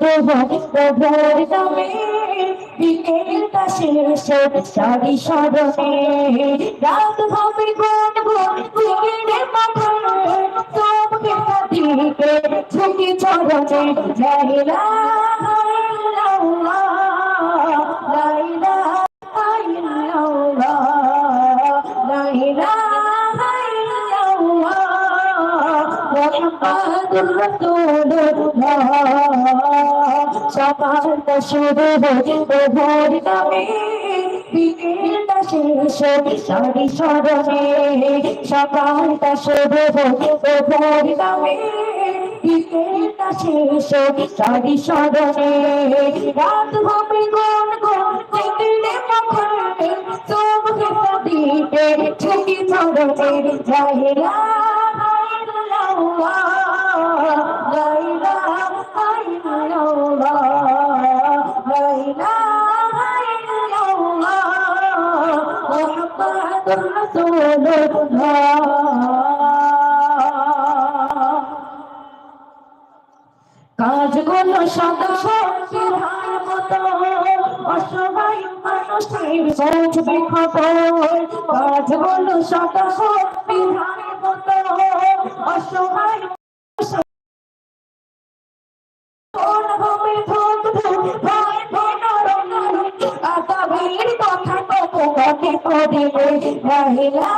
ভোর নামে বিকেলটা শেষে সারি স্মরণে রাত হবে কোন ভোর দিকে মাথায় সবকে দিকে ঝুঁকি চরণে লাইলা লাইলা লাইলা লাইলা সকালটা শুরু হয়ে ভোর নামে বিকেলটা শেষে সারি স্মরণে সকালটা শুরু হয়ে ভোর নামে বিকেলটা শেষে সারি স্মরণে রাত হবে কোন কোন দিলে মুখে সব দিতে ছুটি ছড়তে যাইরা কাজ করল সদস্য মতো। অসহায় মানুষের পৌঁছবে খবর কাজগুলো সদস্য সদা শক্তির হার মতো। অসহায় কতে করে লাইলা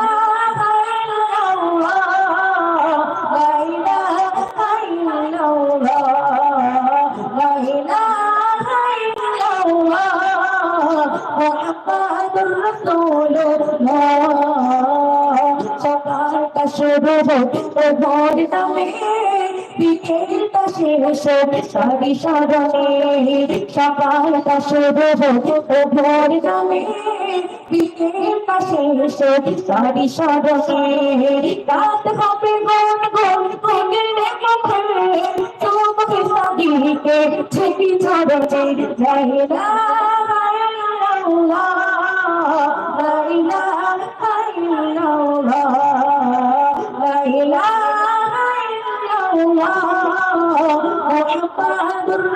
সকালটা শুরু হতে ভোর নামে বিকেলটা শেষে সারি স্মরণে সকালটা শুরু হতে ভোর নামে বিকেলটা শেষে সারি স্মরণে রাত হবে না।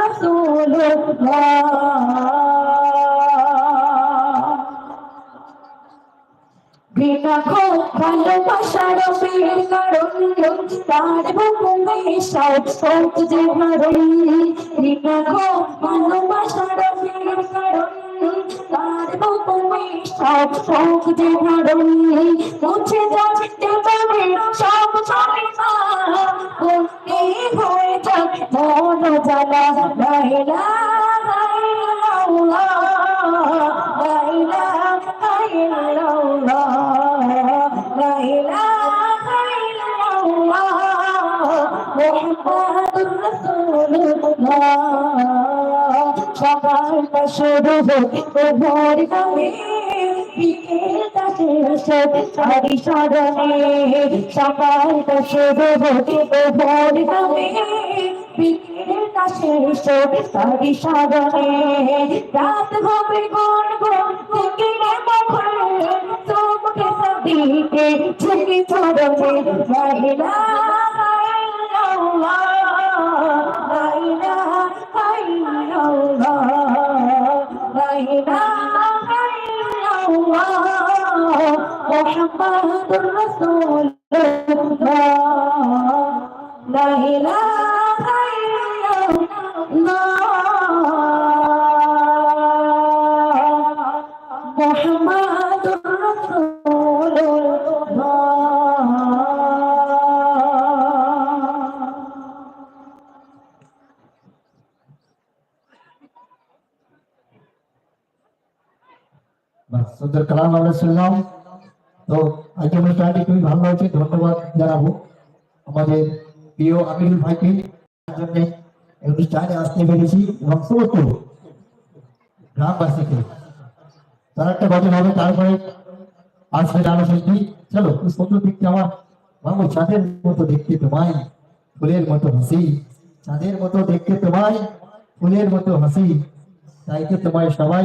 رسول الله বিনা ভালোবাসার বীর কারণ তার হুকুমে সব সব যে ভারণ বিনা ভালোবাসার বীর কারণ তার হুকুমে সব সব যে ভারণ মুছে যাচ্ছে তবে সব চলে না বন্দি হয়ে যাক মন জ্বালা লাইলা সকালটা শুরু ভোর নামে বিকেলটা শেষে সারি স্মরণে সকালটা শুরু ভোর নামে বিকেলটা শেষে সারি স্মরণে রাত হবে কোন কোন বিকেলে মুখে তোমাকে দিকে ঝুঁকি ছড়তে লাইলা লাইলা লাইলা লাইলা محمد رسول الله لا إله সুন্দর কালাম আমরা শুনলাম তো অনুষ্ঠানটি খুবই ভালো ধন্যবাদ জানাব আমাদের প্রিয় আমিরুল ভাইকে। জন্য অনুষ্ঠানে আসতে পেরেছি এবং সমস্ত গ্রামবাসীকে। তার একটা হবে, তারপরে চলো সুন্দর দেখতে আমার বাবু চাঁদের মতো দেখতে তোমায়, ফুলের মতো হাসি। চাঁদের মতো দেখতে তোমায়, ফুলের মতো হাসি। তাই তো তোমায় সবাই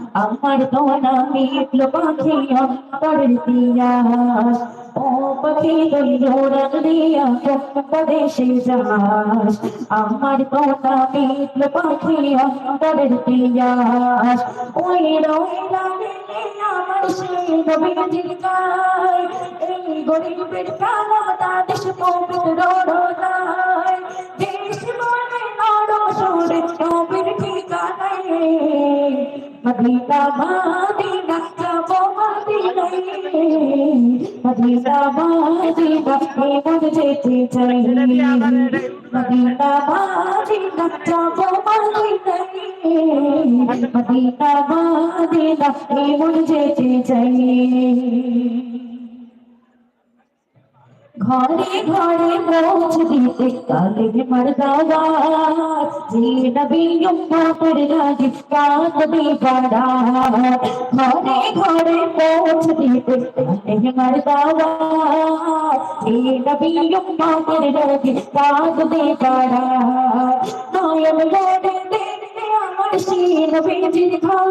আমার তোনা মিটল পাখি অন্তরের দিয়া ও পাখি তুই উড়ান দিয়া কম্প দেশে যা আমার তোনা মিটল পাখি অন্তরের দিয়া ওই রইলা আমার সেই নবীজির গায় এই গরিবের কালা মদিনা এমন যেতে চাই মদিনা মদিনা যাব মদিনায় মদিনা মদিনা এমন যেতে চাই ঘরে ঘরে পৌঁছ দিতে কালে মর্দাবাদ যে নবী উম্মতের কাঁদবে পাড়া ঘরে ঘরে পৌঁছ দিতে কালে মর্দাবাদ যে নবী উম্মতের লাগে কাঁদবে পাড়া নয়ন লোড়ে দেখতে আমার বেজির ঘর।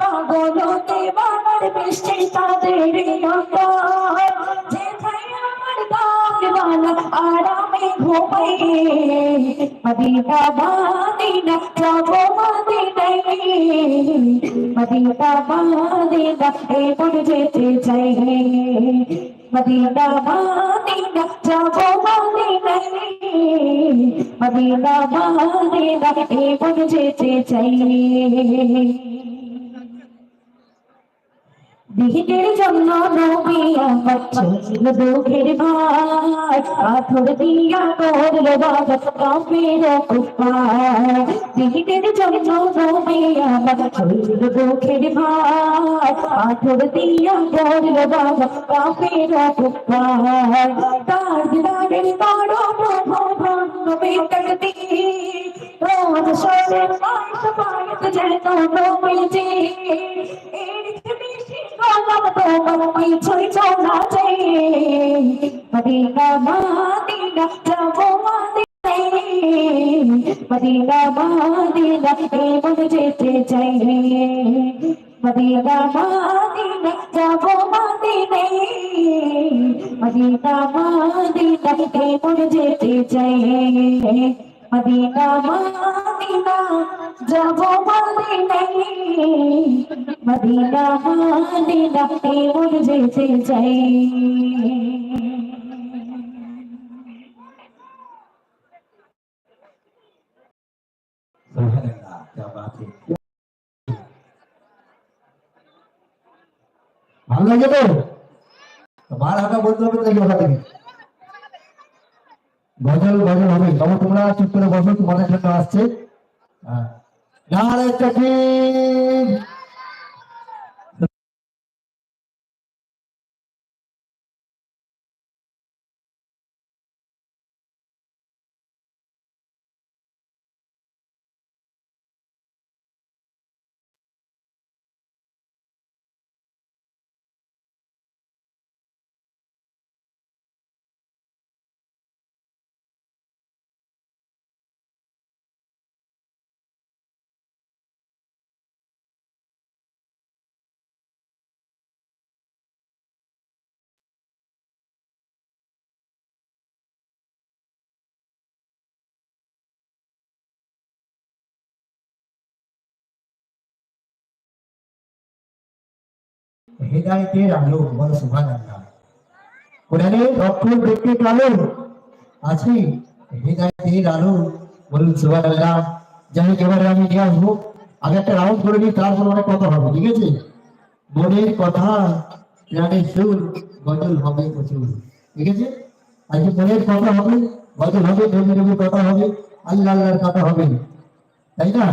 পাগলতে বাবার বৃষ্টি তাদের অন্তর আরামে ঘুমাই মদিনা মদিনা যাব মদিনায় মদিনা মদিনা এমন যেতে চাই মদিনা মদিনা যাব মদিনায় দিনের জন্য নবী আমার ছিল দুঃখের ভাই পাথর দিয়া করল বাবা কাপের কুপার দিনের জন্য নবী আমার ছিল দুঃখের ভাই পাথর দিয়া করল বাবা কাপের কুপার তার দিনের বড় প্রভু ভঙ্গ বেতর দিয়ে সরে যেন এর বেশি গলাম তোমার পিছুই চলা চাই মদিনা মদিনা যাব মদিনায় মদিনা মদিনা এমন যেতে চাই মদিনা মদিনা মদিনা ভালো লাগে তো? বার হাতা বলতে হবে তো কথা থেকে গজল গজল হবে। তোমরা চুপ করে বসো, তোমাদের জন্য আসছে। হ্যাঁ নারে তকবীর হেদায়েতের আলো বল আলো, বলুন আমি নিয়ে আসব আগে একটা রাউন্ড করে নিই, তারপর অনেক কথা হবে, ঠিক আছে? মনের কথা, প্রাণের সুর হবে প্রচুর, ঠিক আছে? আজকে কথা হবে, গজল হবে কথা হবে, আল্লাহ আল্লাহর কথা হবে, তাই না?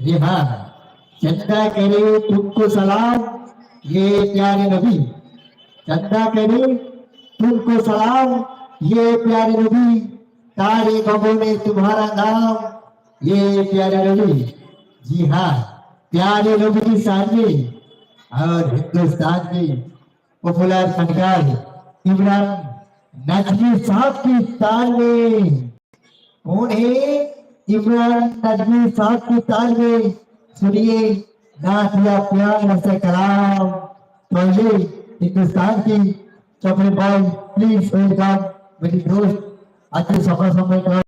जी हाँ चंदा करे तुमको सलाम, ये प्यारे नबी। चंदा करे तुमको सलाम, ये प्यारे नबी। तारे गगों में तुम्हारा नाम, ये प्यारे नबी। जी हाँ प्यारे नबी शान और हिंदुस्तान के पॉपुलर फनकार इमरान नजमी साहब की ताल में। कौन है इमरान नजमी साहब की ताल में सुनिए ना दिया प्यार से कलाम। तो ये हिंदुस्तान की चपड़े भाई प्लीज़ वेलकम मेरी दोस्त अच्छे सफ़र समय का